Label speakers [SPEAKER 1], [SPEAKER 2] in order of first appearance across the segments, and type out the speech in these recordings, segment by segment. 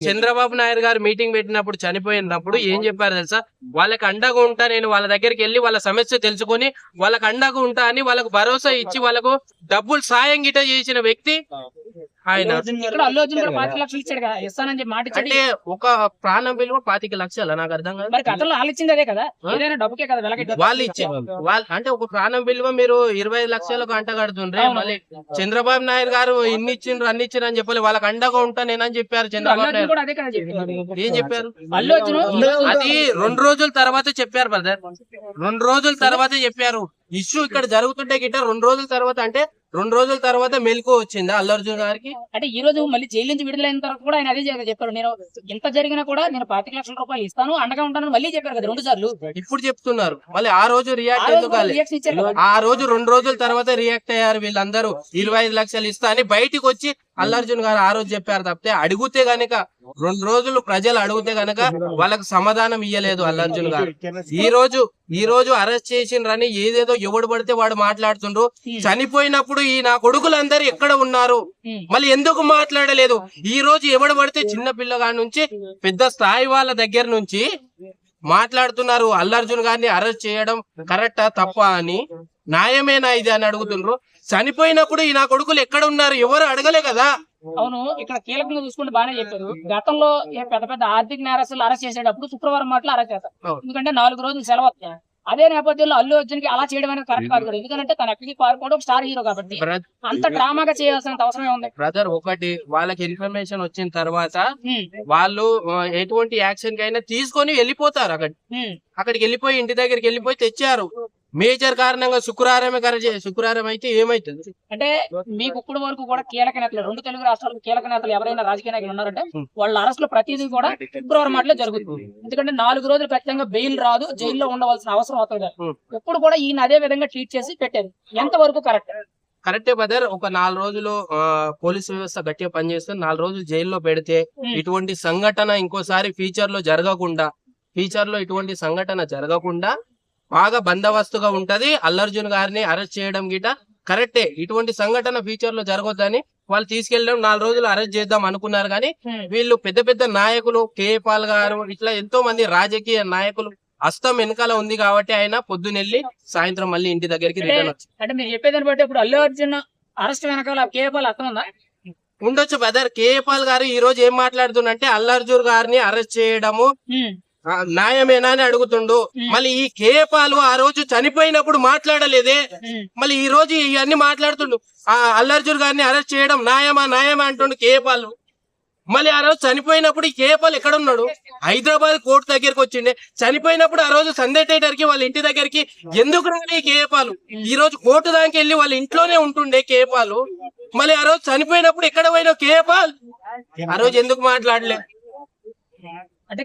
[SPEAKER 1] చంద్రబాబు నాయుడు గారు మీటింగ్ పెట్టినప్పుడు చనిపోయినప్పుడు ఏం చెప్పారు తెలుసా? వాళ్ళకి అండగా ఉంటా నేను వాళ్ళ దగ్గరికి వెళ్ళి వాళ్ళ సమస్య తెలుసుకొని వాళ్ళకి అండగా ఉంటా అని వాళ్ళకు భరోసా ఇచ్చి వాళ్ళకు డబ్బులు సాయం గిట చేసిన వ్యక్తి ఆయన
[SPEAKER 2] ఇక్కడ అల్లు అర్జున్ కూడా పాతిక లక్షలు ఇచ్చాడు కదా. ఇస్తానని చెప్పి మాట ఇచ్చాడు.
[SPEAKER 1] అంటే ఒక ప్రాణం విలువ పాతిక లక్షల? నాకు అర్థం కాదు.
[SPEAKER 2] మరి గతంలో వాళ్ళు ఇచ్చింది అదే కదా. ఏదైనా డబ్బుకే కదా వెలగట్టి.
[SPEAKER 1] వాళ్ళు ఇచ్చే వాళ్ళు అంటే ఒక ప్రాణం విలువ మీరు ఇరవై ఐదు లక్షలకు అంట కడుతుండ్రే. మళ్ళీ చంద్రబాబు నాయుడు గారు ఇన్ని ఇచ్చిండ్రు అన్ని ఇచ్చిండ్రు అని చెప్పాలి. వాళ్ళకి అండగా ఉంటా నేనని చెప్పారు చంద్రబాబు నాయుడు
[SPEAKER 2] కూడా అదే కదా చెప్పాడు.
[SPEAKER 1] ఏం చెప్పారు?
[SPEAKER 2] అల్లు అర్జున్
[SPEAKER 1] అది రెండు రోజుల తర్వాత చెప్పారు బ్రదర్ రెండు రోజుల తర్వాత చెప్పారు. ఇష్యూ ఇక్కడ జరుగుతుంటే గిట్ట రెండు రోజుల తర్వాత అంటే రెండు రోజుల తర్వాత మెలకు వచ్చిందా అల్లు అర్జున్ గారికి.
[SPEAKER 2] అంటే ఈ రోజు మళ్ళీ జైలు నుంచి విడుదలైన తర్వాత కూడా ఆయన అదే చెప్ప- చెప్పారు. నేను ఎంత జరిగినా కూడా నేను పాతిక లక్షల రూపాయలు ఇస్తాను అండగా ఉంటానని మళ్ళీ చెప్పారు కదా రెండు సార్లు.
[SPEAKER 1] ఇప్పుడు చెప్తున్నారు. మళ్ళీ ఆ రోజు రియాక్ట్ ఎందుకు. ఆ రోజు రెండు రోజుల తర్వాత రియాక్ట్ అయ్యారు వీళ్ళందరూ. ఇరవై ఐదు లక్షలు ఇస్తా అని బయటికి వచ్చి అల్లర్జున్ గారు ఆ రోజు చెప్పారు తప్పితే అడిగితే గనక రెండు రోజులు ప్రజలు అడిగితే గనక వాళ్ళకి సమాధానం ఇయ్యలేదు అల్లర్జున్ గారు. ఈ రోజు ఈ రోజు అరెస్ట్ చేసిండ్రని ఏదేదో ఎవడు పడితే వాడు మాట్లాడుతుండ్రు. చనిపోయినప్పుడు ఈ నా కొడుకులందరూ ఎక్కడ ఉన్నారు. మళ్ళీ ఎందుకు మాట్లాడలేదు? ఈ రోజు ఎవడు పడితే చిన్న పిల్లగాడి నుంచి పెద్ద స్థాయి వాళ్ళ దగ్గర నుంచి మాట్లాడుతున్నారు అల్లర్జున్ గారిని అరెస్ట్ చేయడం కరెక్టా తప్ప అని. న్యాయమేనా ఇది అని అడుగుతుండ్రు. చనిపోయినప్పుడు ఈ నా కొడుకులు ఎక్కడ ఉన్నారు? ఎవరు అడగలే కదా.
[SPEAKER 2] అవును ఇక్కడ కీలకంగా చూసుకుంటే బాగానే చెప్పారు. గతంలో పెద్ద పెద్ద ఆర్థిక నేరస్తులు అరెస్ట్ చేసేటప్పుడు శుక్రవారం మాటలు అరెస్ట్ చేస్తారు. ఎందుకంటే నాలుగు రోజులు సెలవు వస్తాయి. అదే నేపథ్యంలో అల్లు అర్జున్కి అలా చేయడం అనేది కరెక్ట్ కాదు కూడా ఎందుకంటే తన ఎక్కడికి పాల్గొనడం స్టార్ హీరో కాబట్టి. అంత డ్రామాగా చేయాల్సిన అవసరం ఉంది.
[SPEAKER 1] బ్రదర్ ఒకటి వాళ్ళకి ఇన్ఫర్మేషన్ వచ్చిన తర్వాత వాళ్ళు ఎటువంటి యాక్షన్కి అయినా తీసుకొని వెళ్ళిపోతారు అక్కడ. అక్కడికి వెళ్ళిపోయి ఇంటి దగ్గరికి వెళ్ళిపోయి తెచ్చారు. మేజర్ కారణంగా శుక్రవారమే కరెక్ట్ శుక్రవారం అయితే ఏమైతుంది?
[SPEAKER 2] అంటే మీకు ఇప్పటి వరకు కూడా కీలక నేతలు రెండు తెలుగు రాష్ట్రాలకు కీలక నేతలు ఎవరైనా రాజకీయ నాయకులు ఉన్నారంటే. వాళ్ళ అరెస్ట్లో ప్రతిదీ కూడా ఫిబ్రవరి మాటలో జరుగుతుంది. ఎందుకంటే నాలుగు రోజులు ఖచ్చితంగా బెయిల్ రాదు జైల్లో ఉండవలసిన అవసరం అవుతుంది
[SPEAKER 1] ఉమ్.
[SPEAKER 2] ఎప్పుడు కూడా ఈయన అదే విధంగా ట్రీట్ చేసి పెట్టేది ఎంత వరకు కరెక్ట్?
[SPEAKER 1] కరెక్టే బదర్ ఒక నాలుగు రోజులు పోలీస్ వ్యవస్థ గట్టిగా పనిచేస్తే నాలుగు రోజులు జైల్లో పెడితే ఇటువంటి సంఘటన ఇంకోసారి ఫ్యూచర్లో జరగకుండా ఫ్యూచర్లో ఇటువంటి సంఘటన జరగకుండా బాగా బందోబస్తుగా ఉంటది. అల్లర్జున్ గారిని అరెస్ట్ చేయడం గిట కరెక్టే. ఇటువంటి సంఘటన ఫ్యూచర్లో జరగొద్దని వాళ్ళు తీసుకెళ్ళడం నాలుగు రోజులు అరెస్ట్ చేద్దాం అనుకున్నారు కానీ వీళ్ళు పెద్ద పెద్ద నాయకులు కే పాల్ గారు ఇట్లా ఎంతో మంది రాజకీయ నాయకులు హస్తం వెనకాల ఉంది కాబట్టి ఆయన పొద్దునెళ్ళి సాయంత్రం మళ్ళీ ఇంటి దగ్గరికి రిటర్న్ వచ్చి
[SPEAKER 2] అంటే మీరు చెప్పేదాన్ని బట్టి ఇప్పుడు అల్లు అర్జున్ అరెస్ట్ వెనకాల కేవలం అర్థం ఉందా?
[SPEAKER 1] ఉండొచ్చు బ్రదర్. కే పాల్ గారు ఈ రోజు ఏం మాట్లాడుతుండంటే అల్లర్జున్ గారిని అరెస్ట్ చేయడము ఆ, న్యాయమేనా అని అడుగుతుండు. మళ్ళీ ఈ కే పాలు ఆ రోజు చనిపోయినప్పుడు మాట్లాడలేదే. మళ్ళీ ఈ రోజు ఇవన్నీ మాట్లాడుతుండు. ఆ అల్లర్జున్ గారిని అరెస్ట్ చేయడం న్యాయమా న్యాయమా అంటుండు కే పాలు మళ్ళీ ఆ రోజు చనిపోయినప్పుడు ఈ కే పాల్ ఎక్కడ ఉన్నాడు హైదరాబాద్ కోర్టు దగ్గరికి వచ్చిండే. చనిపోయినప్పుడు ఆ రోజు సందే థియేటర్కి వాళ్ళ ఇంటి దగ్గరికి ఎందుకు రాలే కే పాలు ఈ రోజు కోర్టు దానికి వెళ్ళి వాళ్ళ ఇంట్లోనే ఉంటుండే కే పాలు మళ్ళీ ఆ రోజు చనిపోయినప్పుడు ఎక్కడ పోయినా కే పాల్ ఆ రోజు ఎందుకు మాట్లాడలే?
[SPEAKER 2] అంటే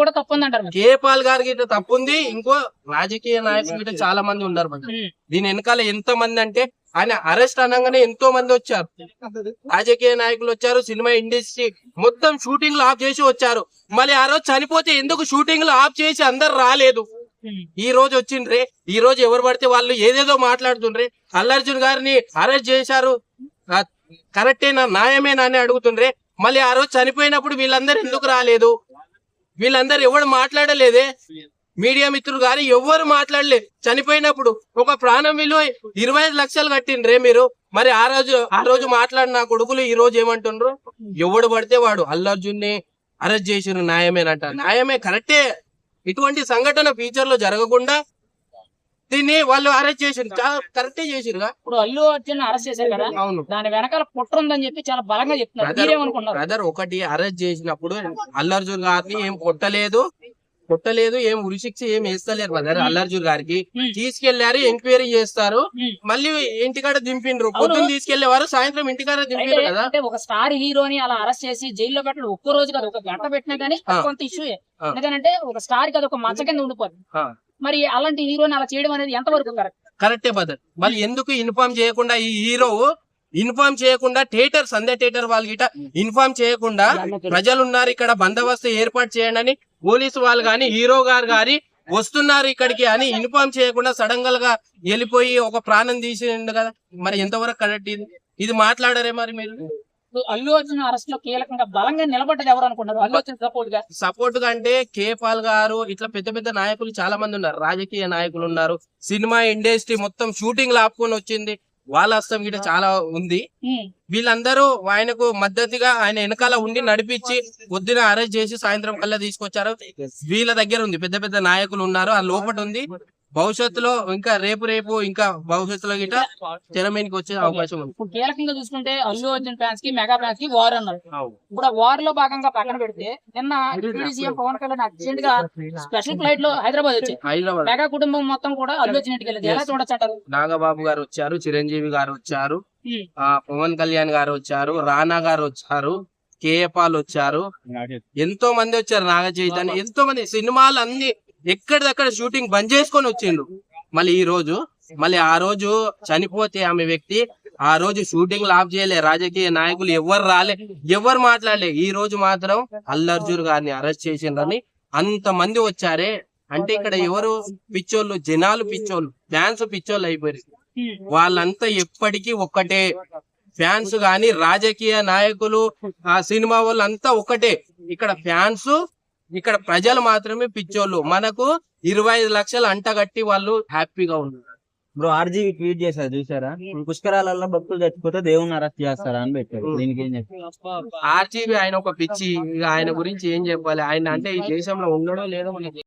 [SPEAKER 2] కూడా తప్పు ఉంది అంటారు.
[SPEAKER 1] కేపాల్ గారికి ఇట్లా తప్పుంది. ఇంకో రాజకీయ నాయకులు చాలా మంది ఉన్నారు దీని వెనకాల ఎంతో మంది అంటే ఆయన అరెస్ట్ అనగానే ఎంతో మంది వచ్చారు. రాజకీయ నాయకులు వచ్చారు సినిమా ఇండస్ట్రీ మొత్తం షూటింగ్ ఆఫ్ చేసి వచ్చారు. మళ్ళీ ఆ రోజు చనిపోతే ఎందుకు షూటింగ్ ఆఫ్ చేసి అందరు రాలేదు? ఈ రోజు వచ్చిండ్రే. ఈ రోజు ఎవరు పడితే వాళ్ళు ఏదేదో మాట్లాడుతుండ్రే. అల్లర్జున్ గారిని అరెస్ట్ చేశారు. కరెక్టేనా? న్యాయమేనా అని అడుగుతుండ్రే. మళ్ళీ ఆ రోజు చనిపోయినప్పుడు వీళ్ళందరూ ఎందుకు రాలేదు? వీళ్ళందరూ ఎవరు మాట్లాడలేదే? మీడియా మిత్రులు కానీ ఎవ్వరు మాట్లాడలేదు చనిపోయినప్పుడు ఒక ప్రాణం విలువ ఇరవై ఐదు లక్షలు కట్టిండ్రే మీరు. మరి ఆ రోజు ఆ రోజు మాట్లాడిన కొడుకులు ఈ రోజు ఏమంటుండ్రు? ఎవడు పడితే వాడు అల్లర్జున్ని అరెస్ట్ చేసిన న్యాయమేనంట. న్యాయమే కరెక్టే. ఇటువంటి సంఘటన ఫ్యూచర్లో జరగకుండా దీన్ని వాళ్ళు అరెస్ట్ చేసిరు చాలా కరెక్టే చేసిరుగా
[SPEAKER 2] ఇప్పుడు అల్లు అర్జున్ అరెస్ట్ చేశారు కదా
[SPEAKER 1] అవును.
[SPEAKER 2] దాని వెనకాల కుట్ర ఉందని చెప్పి చాలా బలంగా చెప్తున్నారు.
[SPEAKER 1] బ్రదర్ ఒకటి అరెస్ట్ చేసినప్పుడు అల్లర్జున్ గారిని ఏం కొట్టలేదు కొట్టలేదు ఏం ఉరిశిక్ష ఏం వేస్తలేరు బ్రదర్ అల్లర్జున్ గారికి.
[SPEAKER 2] Hmm.
[SPEAKER 1] తీసుకెళ్ళారు ఎంక్వైరీ చేస్తారు.
[SPEAKER 2] Hmm.
[SPEAKER 1] మళ్ళీ ఇంటికాడ దింపిండ్రు. పొద్దున్న తీసుకెళ్ళేవారు సాయంత్రం ఇంటికాడ దింపిండ్రు కదా.
[SPEAKER 2] ఒక స్టార్ హీరోని అలా అరెస్ట్ చేసి జైల్లో పెట్టడం ఒక్క రోజు కాదు ఒక గంట పెట్టినా కానీ
[SPEAKER 1] ఆ.
[SPEAKER 2] కొంత ఇష్యూ. ఎందుకంటే ఒక స్టార్కి అది ఒక మచ్చ కింద ఉండిపోతుంది. మరి అలాంటి హీరోని అలా చేయడం అనేది ఎంతవరకు కరెక్ట్
[SPEAKER 1] కరెక్టే బ్రదర్ మళ్ళీ ఎందుకు ఇన్ఫార్మ్ చేయకుండా ఈ హీరో ఇన్ఫార్మ్ చేయకుండా థియేటర్ సందే థియేటర్ వాళ్ళ గిట ఇన్ఫార్మ్ చేయకుండా ప్రజలు ఉన్నారు ఇక్కడ బందోబస్తు ఏర్పాటు చేయండి అని పోలీసు వాళ్ళు గాని హీరో గారు గాని వస్తున్నారు ఇక్కడికి అని ఇన్ఫార్మ్ చేయకుండా సడన్గా వెళ్ళిపోయి ఒక ప్రాణం తీసిండు కదా. మరి ఎంతవరకు కరెక్ట్ ఇది? ఇది మాట్లాడరే మరి మీరు?
[SPEAKER 2] అల్లు అర్జున్ అరెస్ట్లో కీలకంగా బలంగా నిలబడ్డది ఎవరు అనుకున్నారు? అల్లు అర్జున్
[SPEAKER 1] సపోర్ట్గా సపోర్ట్గా అంటే కేపాల్ గారు ఇట్లా పెద్ద పెద్ద నాయకులు చాలా మంది ఉన్నారు. రాజకీయ నాయకులు ఉన్నారు. సినిమా ఇండస్ట్రీ మొత్తం షూటింగ్ లాపుకొని వచ్చింది. వాళ్ళ హస్తం గిట్ట చాలా ఉంది. వీళ్ళందరూ ఆయనకు మద్దతుగా ఆయన వెనకాల ఉండి నడిపించి పొద్దున అరెస్ట్ చేసి సాయంత్రం కల్లా తీసుకొచ్చారు. వీళ్ళ దగ్గర ఉంది. పెద్ద పెద్ద నాయకులు ఉన్నారు. ఆ లోపట ఉంది. భవిష్యత్తులో ఇంకా రేపు రేపు ఇంకా భవిష్యత్తులో గిట్ట తెర మీదకి వచ్చే అవకాశం ఉంది.
[SPEAKER 2] ఇప్పుడు కీలకంగా చూసుకుంటే అల్లు అర్జున్ ఫ్యాన్స్కి మెగా ఫ్యాన్స్కి వార్ అన్నారు. ఇప్పుడు ఆ వార్లో భాగంగా పక్కన పెడితే నిన్న డిప్యూటీ సీఎం పవన్ కళ్యాణ్ అర్జెంట్గా స్పెషల్ ఫ్లైట్లో హైదరాబాద్ వచ్చాయి
[SPEAKER 1] హైదరాబాద్.
[SPEAKER 2] మెగా కుటుంబం మొత్తం కూడా అల్లు అర్జున్ ఇంటికి వెళ్ళేది. ఎలా చూడొచ్చు అంటారు?
[SPEAKER 1] నాగబాబు గారు వచ్చారు చిరంజీవి గారు వచ్చారు ఆ పవన్ కళ్యాణ్ గారు వచ్చారు రానా గారు వచ్చారు కేఏపాల్ వచ్చారు. ఎంతో మంది వచ్చారు నాగ చైతన్య ఎంతో మంది సినిమాలు అన్ని ఎక్కడిదక్కడ షూటింగ్ బంద్ చేసుకొని వచ్చిండు. మళ్ళీ ఈ రోజు మళ్ళీ ఆ రోజు చనిపోతే ఆమె వ్యక్తి ఆ రోజు షూటింగ్ ఆఫ్ చేయలే. రాజకీయ నాయకులు ఎవరు రాలే ఎవరు మాట్లాడలే. ఈ రోజు మాత్రం అల్లర్జున్ గారిని అరెస్ట్ చేసిండ్రని అంత మంది వచ్చారే. అంటే ఇక్కడ ఎవరు పిచ్చోళ్ళు? జనాలు పిచ్చోళ్ళు ఫ్యాన్స్ పిచ్చోళ్ళు అయిపోయారు వాళ్ళంతా ఎప్పటికీ ఒక్కటే. ఫ్యాన్స్ గాని రాజకీయ నాయకులు ఆ సినిమా వాళ్ళంతా ఒకటే ఇక్కడ ఫ్యాన్స్ ఇక్కడ ప్రజలు మాత్రమే పిచ్చోళ్ళు. మనకు ఇరవై ఐదు లక్షలు అంటగట్టి వాళ్ళు హ్యాపీగా ఉన్నారు.
[SPEAKER 3] బ్రో ఆర్జీవి ట్వీట్ చేశారు చూసారా పుష్కరాలలో భక్తులు చచ్చిపోతే దేవుని అరెస్ట్ చేస్తారా అని పెట్టారు. దీనికి ఏం చెప్తారు
[SPEAKER 1] ఆర్జీబీ ఆయన ఒక పిచ్చి ఆయన గురించి ఏం చెప్పాలి? ఆయన అంటే ఈ దేశంలో ఉండడో లేదో మనకి